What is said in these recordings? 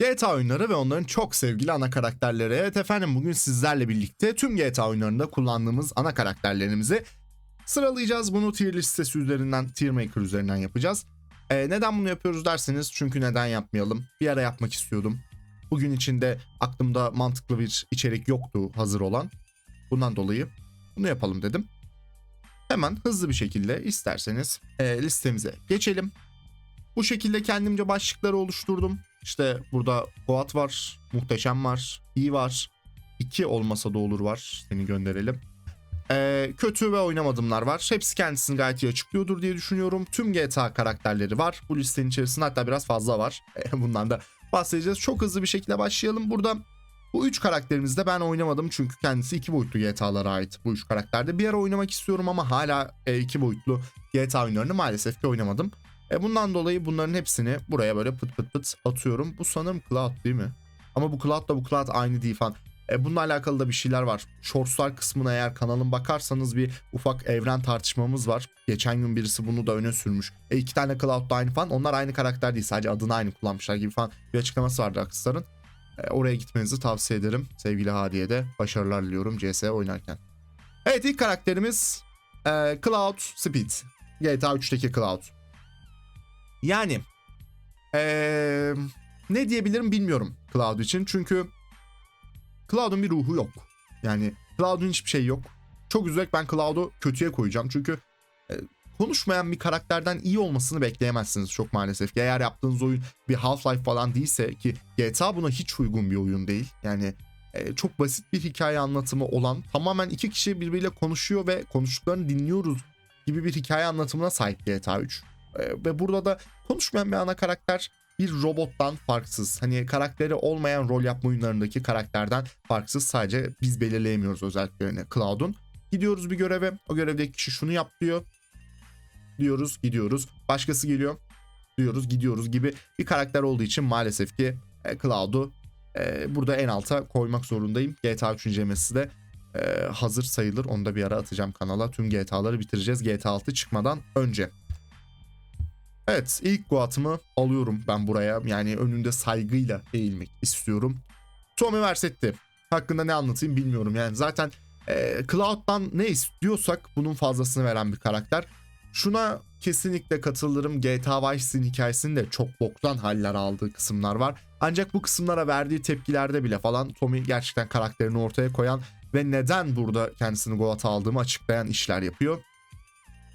GTA oyunları ve onların çok sevgili ana karakterleri. Evet efendim bugün sizlerle birlikte tüm GTA oyunlarında kullandığımız ana karakterlerimizi sıralayacağız. Bunu tier listesi üzerinden, tier maker üzerinden yapacağız. Ee, neden bunu yapıyoruz derseniz çünkü neden yapmayalım? Bir ara yapmak istiyordum. Bugün içinde aklımda mantıklı bir içerik yoktu hazır olan. Bundan dolayı bunu yapalım dedim. Hemen hızlı bir şekilde isterseniz e, listemize geçelim. Bu şekilde kendimce başlıkları oluşturdum. İşte burada Goat var, Muhteşem var, iyi var. İki olmasa da olur var. Seni gönderelim. Ee, kötü ve oynamadımlar var. Hepsi kendisini gayet iyi açıklıyordur diye düşünüyorum. Tüm GTA karakterleri var. Bu listenin içerisinde hatta biraz fazla var. Bundan da bahsedeceğiz. Çok hızlı bir şekilde başlayalım. Burada bu üç karakterimizde ben oynamadım çünkü kendisi iki boyutlu GTA'lara ait bu üç karakterde. Bir ara oynamak istiyorum ama hala e, iki boyutlu GTA oyunlarını maalesef ki oynamadım. E bundan dolayı bunların hepsini buraya böyle pıt pıt pıt atıyorum. Bu sanırım Cloud değil mi? Ama bu Cloud da bu Cloud aynı değil falan. E bununla alakalı da bir şeyler var. Shortslar kısmına eğer kanalın bakarsanız bir ufak evren tartışmamız var. Geçen gün birisi bunu da öne sürmüş. E iki tane Cloud da aynı falan. Onlar aynı karakter değil. Sadece adını aynı kullanmışlar gibi falan bir açıklaması vardı Rockstar'ın. E, oraya gitmenizi tavsiye ederim. Sevgili Hadiye de başarılar diliyorum CS oynarken. Evet ilk karakterimiz e, Cloud Speed. GTA 3'teki Cloud. Yani ee, ne diyebilirim bilmiyorum Cloud için. Çünkü Cloud'un bir ruhu yok. Yani Cloud'un hiçbir şey yok. Çok üzülerek ben Cloud'u kötüye koyacağım. Çünkü e, konuşmayan bir karakterden iyi olmasını bekleyemezsiniz çok maalesef. Eğer yaptığınız oyun bir Half-Life falan değilse ki GTA buna hiç uygun bir oyun değil. Yani e, çok basit bir hikaye anlatımı olan tamamen iki kişi birbiriyle konuşuyor ve konuştuklarını dinliyoruz gibi bir hikaye anlatımına sahip GTA 3. E, ve burada da konuşmayan bir ana karakter bir robottan farksız. Hani karakteri olmayan rol yapma oyunlarındaki karakterden farksız. Sadece biz belirleyemiyoruz özelliklerini Cloud'un. Gidiyoruz bir göreve. O görevdeki kişi şunu yap diyor. Diyoruz gidiyoruz. Başkası geliyor. Diyoruz gidiyoruz gibi bir karakter olduğu için maalesef ki e, Cloud'u e, burada en alta koymak zorundayım. GTA 3. MS'i de e, hazır sayılır. Onu da bir ara atacağım kanala. Tüm GTA'ları bitireceğiz GTA 6 çıkmadan önce. Evet ilk Goat'ımı alıyorum ben buraya. Yani önünde saygıyla eğilmek istiyorum. Tommy Versetti. Hakkında ne anlatayım bilmiyorum. Yani zaten e, Cloud'dan ne istiyorsak bunun fazlasını veren bir karakter. Şuna kesinlikle katılırım. GTA Vice hikayesinde çok boktan haller aldığı kısımlar var. Ancak bu kısımlara verdiği tepkilerde bile falan Tommy gerçekten karakterini ortaya koyan ve neden burada kendisini Goat'a aldığımı açıklayan işler yapıyor.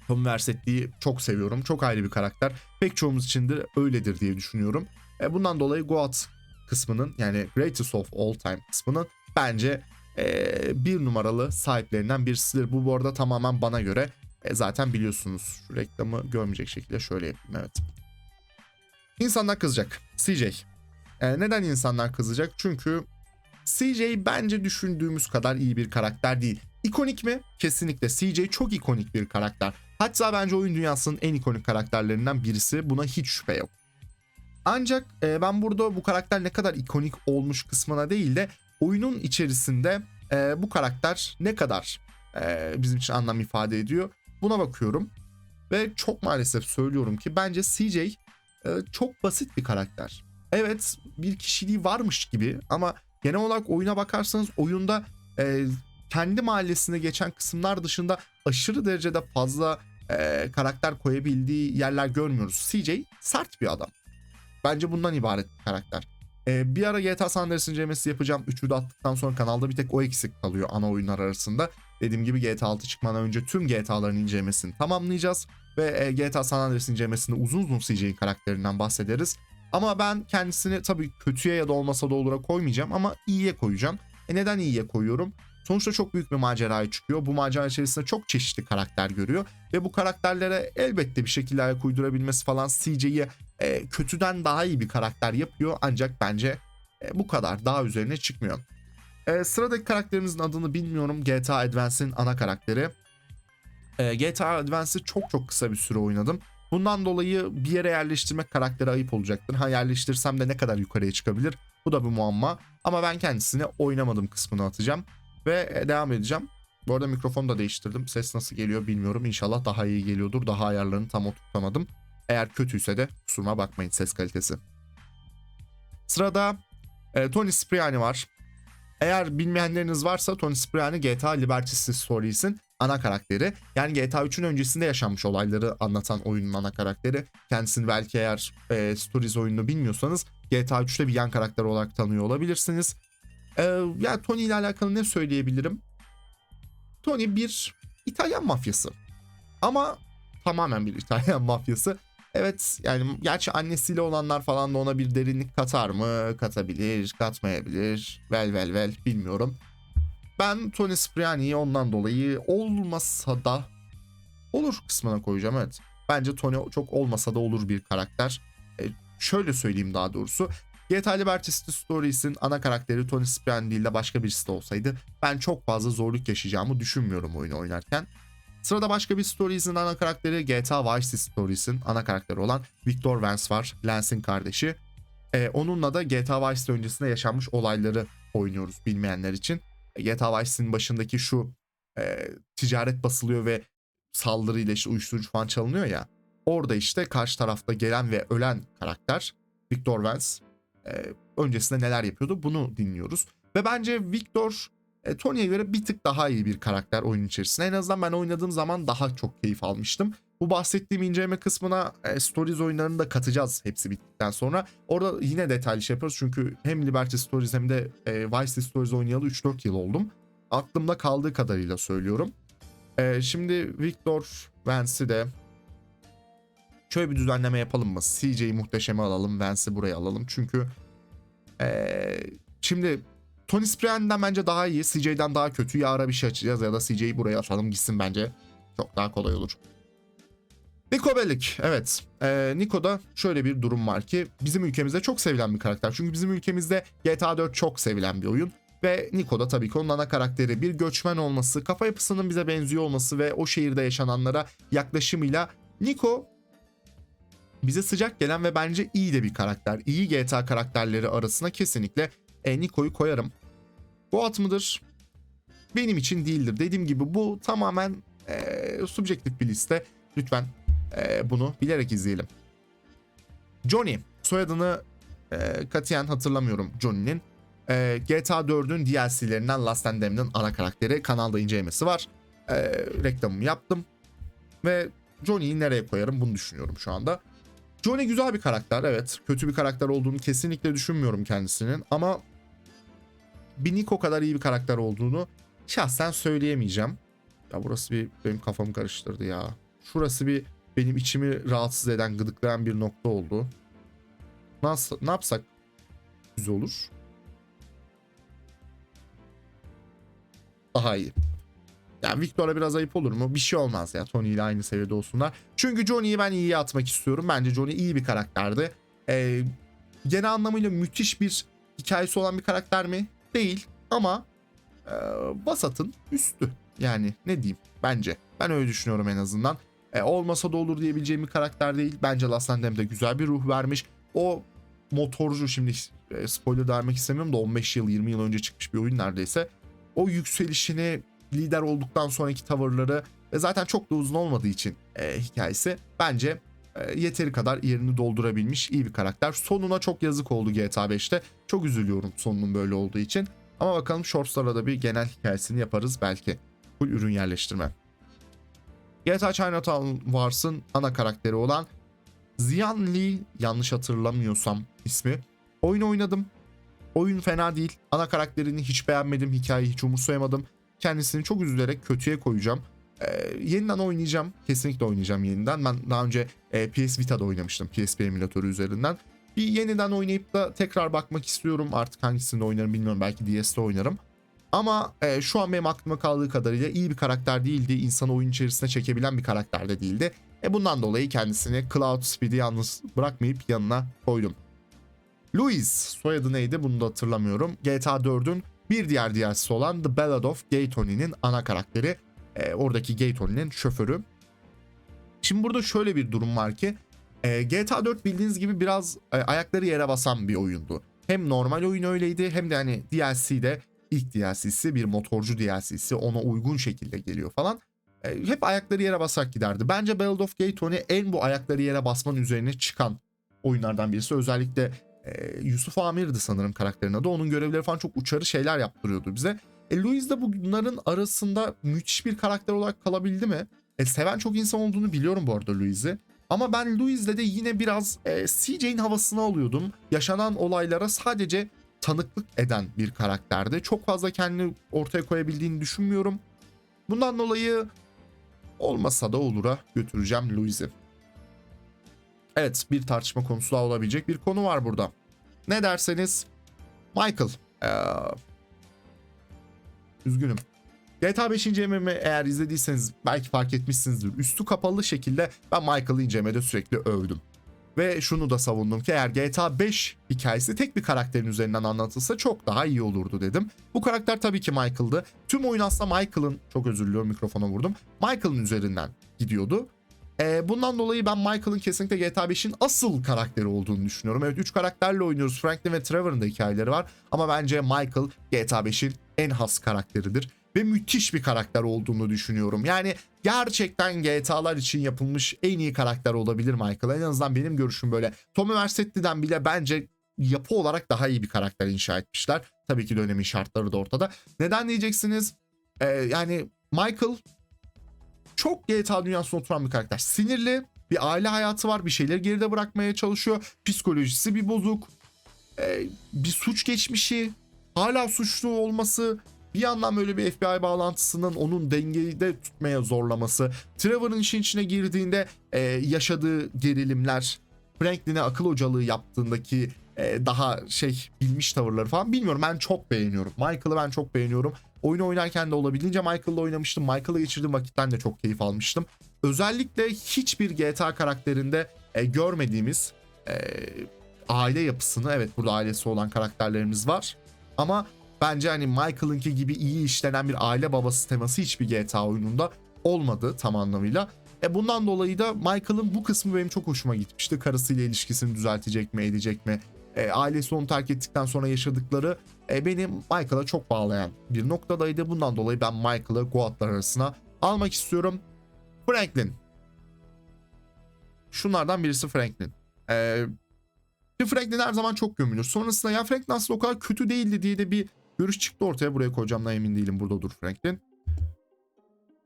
Tom Versetti'yi çok seviyorum. Çok ayrı bir karakter. Pek çoğumuz için de öyledir diye düşünüyorum. E, bundan dolayı Goat kısmının yani Greatest of All Time kısmının bence e, bir numaralı sahiplerinden birisidir. Bu bu arada tamamen bana göre. E, zaten biliyorsunuz reklamı görmeyecek şekilde şöyle yapayım evet. İnsanlar kızacak. CJ. E, neden insanlar kızacak? Çünkü CJ bence düşündüğümüz kadar iyi bir karakter değil. İkonik mi? Kesinlikle. CJ çok ikonik bir karakter. Hatta bence oyun dünyasının en ikonik karakterlerinden birisi. Buna hiç şüphe yok. Ancak e, ben burada bu karakter ne kadar ikonik olmuş kısmına değil de oyunun içerisinde e, bu karakter ne kadar e, bizim için anlam ifade ediyor buna bakıyorum. Ve çok maalesef söylüyorum ki bence CJ e, çok basit bir karakter. Evet bir kişiliği varmış gibi ama genel olarak oyuna bakarsanız oyunda e, kendi mahallesine geçen kısımlar dışında aşırı derecede fazla e, karakter koyabildiği yerler görmüyoruz. CJ sert bir adam. Bence bundan ibaret bir karakter. E, bir ara GTA San Andreas incelemesi yapacağım. Üçü de attıktan sonra kanalda bir tek o eksik kalıyor ana oyunlar arasında. Dediğim gibi GTA 6 çıkmadan önce tüm GTA'ların incelemesini tamamlayacağız. Ve e, GTA San Andreas incelemesinde uzun uzun CJ'in karakterinden bahsederiz. Ama ben kendisini tabii kötüye ya da olmasa da olura koymayacağım ama iyiye koyacağım. E neden iyiye koyuyorum? Sonuçta çok büyük bir maceraya çıkıyor. Bu macera içerisinde çok çeşitli karakter görüyor. Ve bu karakterlere elbette bir şekilde ayak uydurabilmesi falan CJ'yi e, kötüden daha iyi bir karakter yapıyor. Ancak bence e, bu kadar daha üzerine çıkmıyor. E, sıradaki karakterimizin adını bilmiyorum. GTA Advance'in ana karakteri. E, GTA Advance'ı çok çok kısa bir süre oynadım. Bundan dolayı bir yere yerleştirmek karakteri ayıp olacaktır. Ha yerleştirsem de ne kadar yukarıya çıkabilir? Bu da bir muamma. Ama ben kendisini oynamadım kısmını atacağım. Ve e, devam edeceğim. Bu arada mikrofonu da değiştirdim. Ses nasıl geliyor bilmiyorum. İnşallah daha iyi geliyordur. Daha ayarlarını tam oturtamadım. Eğer kötüyse de kusuruma bakmayın ses kalitesi. Sırada e, Tony Cipriani var. Eğer bilmeyenleriniz varsa Tony Cipriani GTA Liberty City Stories'in ana karakteri. Yani GTA 3'ün öncesinde yaşanmış olayları anlatan oyunun ana karakteri. Kendisini belki eğer e, Stories oyununu bilmiyorsanız GTA 3'te bir yan karakter olarak tanıyor olabilirsiniz. E, yani Tony ile alakalı ne söyleyebilirim? Tony bir İtalyan mafyası. Ama tamamen bir İtalyan mafyası. Evet yani gerçi annesiyle olanlar falan da ona bir derinlik katar mı? Katabilir, katmayabilir. Vel vel vel bilmiyorum. Ben Tony Cipriani'yi ondan dolayı olmasa da olur kısmına koyacağım evet. Bence Tony çok olmasa da olur bir karakter. E, şöyle söyleyeyim daha doğrusu. GTA Liberty City Stories'in ana karakteri Tony Cipriani değil de başka birisi de olsaydı ben çok fazla zorluk yaşayacağımı düşünmüyorum oyunu oynarken. Sırada başka bir Stories'in ana karakteri GTA Vice City Stories'in ana karakteri olan Victor Vance var. Lance'in kardeşi. Ee, onunla da GTA Vice City öncesinde yaşanmış olayları oynuyoruz bilmeyenler için. GTA Vice City'nin başındaki şu e, ticaret basılıyor ve saldırıyla işte uyuşturucu falan çalınıyor ya. Orada işte karşı tarafta gelen ve ölen karakter Victor Vance e, öncesinde neler yapıyordu bunu dinliyoruz. Ve bence Victor e, Tony'ye göre bir tık daha iyi bir karakter oyun içerisinde. En azından ben oynadığım zaman daha çok keyif almıştım. Bu bahsettiğim inceleme kısmına e, Stories oyunlarını da katacağız hepsi bittikten sonra. Orada yine detaylı şey yapıyoruz çünkü hem Liberty Stories hem de e, Vice Stories oynayalı 3-4 yıl oldum. Aklımda kaldığı kadarıyla söylüyorum. E, şimdi Victor Vance'i de şöyle bir düzenleme yapalım mı? CJ'yi muhteşeme alalım, Vance'i buraya alalım. Çünkü e, şimdi Tony Cipriani'den bence daha iyi. CJ'den daha kötü. Ya ara bir şey açacağız ya da CJ'yi buraya atalım gitsin bence. Çok daha kolay olur. Nico Bellic. Evet. Ee, Nico'da şöyle bir durum var ki bizim ülkemizde çok sevilen bir karakter. Çünkü bizim ülkemizde GTA 4 çok sevilen bir oyun. Ve Nico'da tabii ki onun ana karakteri bir göçmen olması, kafa yapısının bize benziyor olması ve o şehirde yaşananlara yaklaşımıyla Nico bize sıcak gelen ve bence iyi de bir karakter. İyi GTA karakterleri arasına kesinlikle e, Nico'yu koyarım. Bu at mıdır? Benim için değildir. Dediğim gibi bu tamamen e, subjektif bir liste. Lütfen e, bunu bilerek izleyelim. Johnny. Soyadını e, katiyen hatırlamıyorum Johnny'nin. E, GTA 4'ün DLC'lerinden Last Damned'ın ana karakteri. Kanalda incelemesi var. E, reklamımı yaptım. Ve Johnny'yi nereye koyarım bunu düşünüyorum şu anda. Johnny güzel bir karakter evet. Kötü bir karakter olduğunu kesinlikle düşünmüyorum kendisinin. Ama bir Nico kadar iyi bir karakter olduğunu şahsen söyleyemeyeceğim. Ya burası bir benim kafamı karıştırdı ya. Şurası bir benim içimi rahatsız eden, gıdıklayan bir nokta oldu. Nasıl, ne yapsak güzel olur? Daha iyi. Yani Victor'a biraz ayıp olur mu? Bir şey olmaz ya. Tony ile aynı seviyede olsunlar. Çünkü Johnny'yi ben iyiye atmak istiyorum. Bence Johnny iyi bir karakterdi. Ee, genel anlamıyla müthiş bir hikayesi olan bir karakter mi? Değil. Ama e, Basat'ın üstü. Yani ne diyeyim bence. Ben öyle düşünüyorum en azından. E, olmasa da olur diyebileceğim bir karakter değil. Bence Last de güzel bir ruh vermiş. O motorcu şimdi e, spoiler vermek istemiyorum da 15 yıl 20 yıl önce çıkmış bir oyun neredeyse. O yükselişini lider olduktan sonraki tavırları ve zaten çok da uzun olmadığı için e, hikayesi bence e, yeteri kadar yerini doldurabilmiş iyi bir karakter. Sonuna çok yazık oldu GTA 5'te. Çok üzülüyorum sonunun böyle olduğu için. Ama bakalım Shorts'lara da bir genel hikayesini yaparız belki. Full ürün yerleştirme. GTA Chinatown Wars'ın ana karakteri olan Zian Lee yanlış hatırlamıyorsam ismi. Oyun oynadım. Oyun fena değil. Ana karakterini hiç beğenmedim. Hikayeyi hiç umursayamadım. Kendisini çok üzülerek kötüye koyacağım. Ee, yeniden oynayacağım. Kesinlikle oynayacağım yeniden. Ben daha önce e, PS Vita'da oynamıştım. PSP emülatörü üzerinden. Bir yeniden oynayıp da tekrar bakmak istiyorum. Artık hangisinde oynarım bilmiyorum. Belki DS'de oynarım. Ama e, şu an benim aklıma kaldığı kadarıyla iyi bir karakter değildi. İnsanı oyun içerisine çekebilen bir karakter de değildi. E bundan dolayı kendisini Cloud Speed'i yalnız bırakmayıp yanına koydum. Louis soyadı neydi bunu da hatırlamıyorum. GTA 4'ün bir diğer DLC'si olan The Ballad of Gay Tony'nin ana karakteri. E, oradaki Gay Tony'nin şoförü. Şimdi burada şöyle bir durum var ki e, GTA 4 bildiğiniz gibi biraz e, ayakları yere basan bir oyundu. Hem normal oyun öyleydi hem de hani DLC'de ilk DLC'si bir motorcu DLC'si ona uygun şekilde geliyor falan. E, hep ayakları yere basak giderdi. Bence Ballad of Gay Tony en bu ayakları yere basmanın üzerine çıkan oyunlardan birisi. Özellikle Ee, Yusuf Amir'di sanırım karakterin adı. Onun görevleri falan çok uçarı şeyler yaptırıyordu bize. E, Louis de bunların arasında müthiş bir karakter olarak kalabildi mi? E, seven çok insan olduğunu biliyorum bu arada Louis'i. Ama ben Louis'le de yine biraz e, CJ'in havasını alıyordum. Yaşanan olaylara sadece tanıklık eden bir karakterdi. Çok fazla kendini ortaya koyabildiğini düşünmüyorum. Bundan dolayı olmasa da olura götüreceğim Louis'i. Evet bir tartışma konusu daha olabilecek bir konu var burada. Ne derseniz Michael. Ee, üzgünüm. GTA 5 incelememi eğer izlediyseniz belki fark etmişsinizdir. Üstü kapalı şekilde ben Michael'ı incelemede sürekli övdüm. Ve şunu da savundum ki eğer GTA 5 hikayesi tek bir karakterin üzerinden anlatılsa çok daha iyi olurdu dedim. Bu karakter tabii ki Michael'dı. Tüm oyun aslında Michael'ın, çok özür diliyorum mikrofona vurdum. Michael'ın üzerinden gidiyordu. Ee, bundan dolayı ben Michael'ın kesinlikle GTA 5'in asıl karakteri olduğunu düşünüyorum. Evet 3 karakterle oynuyoruz. Franklin ve Trevor'ın da hikayeleri var. Ama bence Michael GTA 5'in en has karakteridir. Ve müthiş bir karakter olduğunu düşünüyorum. Yani gerçekten GTA'lar için yapılmış en iyi karakter olabilir Michael. En azından benim görüşüm böyle. Tommy Vercetti'den bile bence yapı olarak daha iyi bir karakter inşa etmişler. Tabii ki dönemin şartları da ortada. Neden diyeceksiniz? Ee, yani Michael çok GTA dünyasına oturan bir karakter. Sinirli, bir aile hayatı var, bir şeyleri geride bırakmaya çalışıyor. Psikolojisi bir bozuk, ee, bir suç geçmişi, hala suçlu olması, bir yandan böyle bir FBI bağlantısının onun dengeyi de tutmaya zorlaması, Trevor'ın işin içine girdiğinde e, yaşadığı gerilimler, Franklin'e akıl hocalığı yaptığındaki e, daha şey bilmiş tavırları falan bilmiyorum ben çok beğeniyorum. Michael'ı ben çok beğeniyorum. Oyunu oynarken de olabildiğince Michael'la oynamıştım. Michael'la geçirdiğim vakitten de çok keyif almıştım. Özellikle hiçbir GTA karakterinde e, görmediğimiz e, aile yapısını evet burada ailesi olan karakterlerimiz var. Ama bence hani Michael'ınki gibi iyi işlenen bir aile babası teması hiçbir GTA oyununda olmadı tam anlamıyla. E bundan dolayı da Michael'ın bu kısmı benim çok hoşuma gitmişti. Karısıyla ilişkisini düzeltecek mi, edecek mi? E, ailesi onu terk ettikten sonra yaşadıkları e, beni Michael'a çok bağlayan bir noktadaydı. Bundan dolayı ben Michael'ı Goatlar arasına almak istiyorum. Franklin. Şunlardan birisi Franklin. E, Franklin her zaman çok gömülür. Sonrasında ya Franklin aslında o kadar kötü değildi diye de bir görüş çıktı ortaya. Buraya koyacağımdan emin değilim. Burada dur Franklin.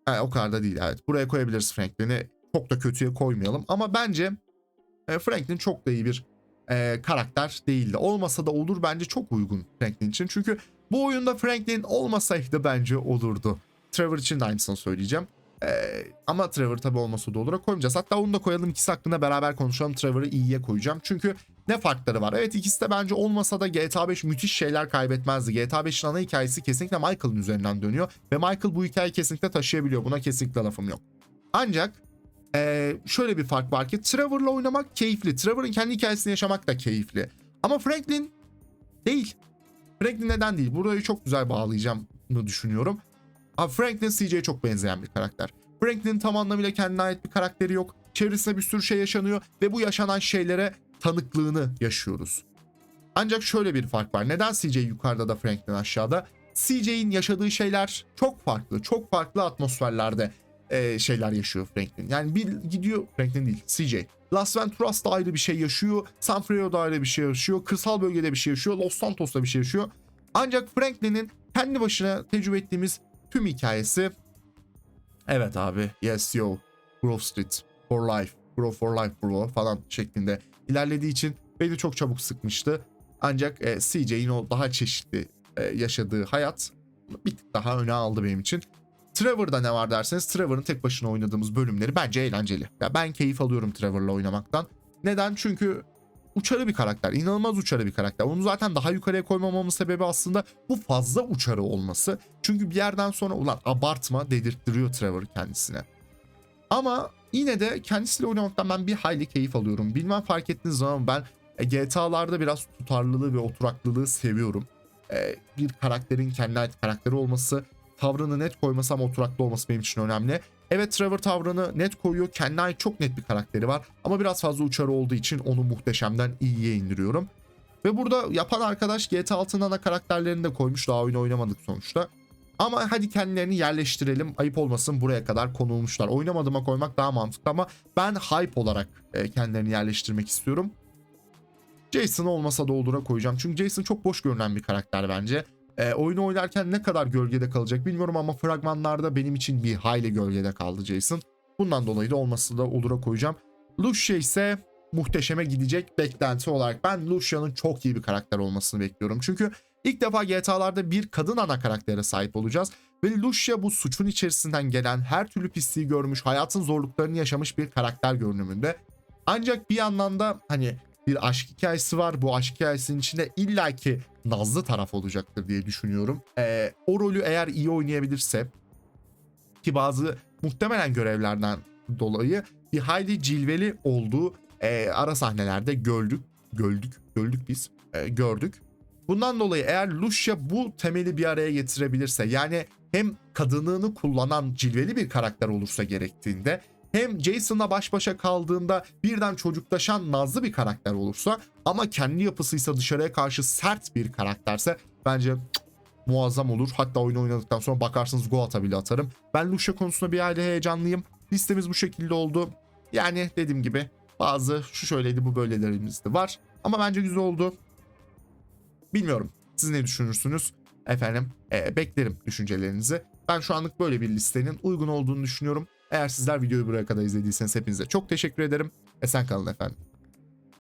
Ha, o kadar da değil evet. Buraya koyabiliriz Franklin'i. Çok da kötüye koymayalım. Ama bence e, Franklin çok da iyi bir e, karakter değildi. Olmasa da olur bence çok uygun Franklin için. Çünkü bu oyunda Franklin olmasaydı bence olurdu. Trevor için de aynısını söyleyeceğim. E, ama Trevor tabi olmasa da olur koymayacağız. Hatta onu da koyalım ikisi hakkında beraber konuşalım. Trevor'ı iyiye koyacağım. Çünkü ne farkları var? Evet ikisi de bence olmasa da GTA 5 müthiş şeyler kaybetmezdi. GTA 5'in ana hikayesi kesinlikle Michael'ın üzerinden dönüyor. Ve Michael bu hikayeyi kesinlikle taşıyabiliyor. Buna kesinlikle lafım yok. Ancak ee, şöyle bir fark var ki Trevor'la oynamak keyifli. Trevor'ın kendi hikayesini yaşamak da keyifli. Ama Franklin değil. Franklin neden değil? Burayı çok güzel bağlayacağım düşünüyorum. Abi Franklin CJ'ye çok benzeyen bir karakter. Franklin'in tam anlamıyla kendine ait bir karakteri yok. Çevresinde bir sürü şey yaşanıyor ve bu yaşanan şeylere tanıklığını yaşıyoruz. Ancak şöyle bir fark var. Neden CJ yukarıda da Franklin aşağıda? CJ'in yaşadığı şeyler çok farklı. Çok farklı atmosferlerde e, şeyler yaşıyor Franklin. Yani bir gidiyor Franklin değil CJ. Las Venturas'ta ayrı bir şey yaşıyor. San Francisco'da ayrı bir şey yaşıyor. Kırsal bölgede bir şey yaşıyor. Los Santos'ta bir şey yaşıyor. Ancak Franklin'in kendi başına tecrübe ettiğimiz tüm hikayesi evet abi yes yo Grove Street for life Grove for life bro falan şeklinde ilerlediği için beni çok çabuk sıkmıştı. Ancak e, CJ'in o daha çeşitli e, yaşadığı hayat bir tık daha öne aldı benim için. Trevor'da ne var derseniz Trevor'ın tek başına oynadığımız bölümleri bence eğlenceli. Ya ben keyif alıyorum Trevor'la oynamaktan. Neden? Çünkü uçarı bir karakter. inanılmaz uçarı bir karakter. Onu zaten daha yukarıya koymamamın sebebi aslında bu fazla uçarı olması. Çünkü bir yerden sonra ulan abartma dedirttiriyor Trevor kendisine. Ama yine de kendisiyle oynamaktan ben bir hayli keyif alıyorum. Bilmem fark ettiğiniz zaman ben e, GTA'larda biraz tutarlılığı ve oturaklılığı seviyorum. E, bir karakterin kendine ait karakteri olması tavrını net koyması ama oturaklı olması benim için önemli. Evet Trevor tavrını net koyuyor. Kendine ait çok net bir karakteri var. Ama biraz fazla uçarı olduğu için onu muhteşemden iyiye indiriyorum. Ve burada yapan arkadaş GTA 6'nın ana karakterlerini de koymuş. Daha oyunu oynamadık sonuçta. Ama hadi kendilerini yerleştirelim. Ayıp olmasın buraya kadar konulmuşlar. Oynamadığıma koymak daha mantıklı ama ben hype olarak e, kendilerini yerleştirmek istiyorum. Jason olmasa da Olur'a koyacağım. Çünkü Jason çok boş görünen bir karakter bence. E, oyunu oynarken ne kadar gölgede kalacak bilmiyorum ama fragmanlarda benim için bir hayli gölgede kaldı Jason. Bundan dolayı da olması da Olur'a koyacağım. Lucia ise muhteşeme gidecek beklenti olarak. Ben Lucia'nın çok iyi bir karakter olmasını bekliyorum. Çünkü ilk defa GTA'larda bir kadın ana karaktere sahip olacağız. Ve Lucia bu suçun içerisinden gelen her türlü pisliği görmüş, hayatın zorluklarını yaşamış bir karakter görünümünde. Ancak bir yandan da hani bir aşk hikayesi var. Bu aşk hikayesinin içinde illaki nazlı taraf olacaktır diye düşünüyorum. Ee, o rolü eğer iyi oynayabilirse ki bazı muhtemelen görevlerden dolayı bir hayli cilveli olduğu e, ara sahnelerde gördük. Gördük. Gördük biz. e, gördük. Bundan dolayı eğer Lucia bu temeli bir araya getirebilirse yani hem kadınlığını kullanan cilveli bir karakter olursa gerektiğinde hem Jason'la baş başa kaldığında birden çocuklaşan nazlı bir karakter olursa ama kendi yapısıysa dışarıya karşı sert bir karakterse bence muazzam olur. Hatta oyunu oynadıktan sonra bakarsınız go ata bile atarım. Ben Lucia konusunda bir aile heyecanlıyım. Listemiz bu şekilde oldu. Yani dediğim gibi bazı şu şöyleydi bu böylelerimiz de var. Ama bence güzel oldu. Bilmiyorum. Siz ne düşünürsünüz? Efendim e, beklerim düşüncelerinizi. Ben şu anlık böyle bir listenin uygun olduğunu düşünüyorum. Eğer sizler videoyu buraya kadar izlediyseniz hepinize çok teşekkür ederim. Esen kalın efendim.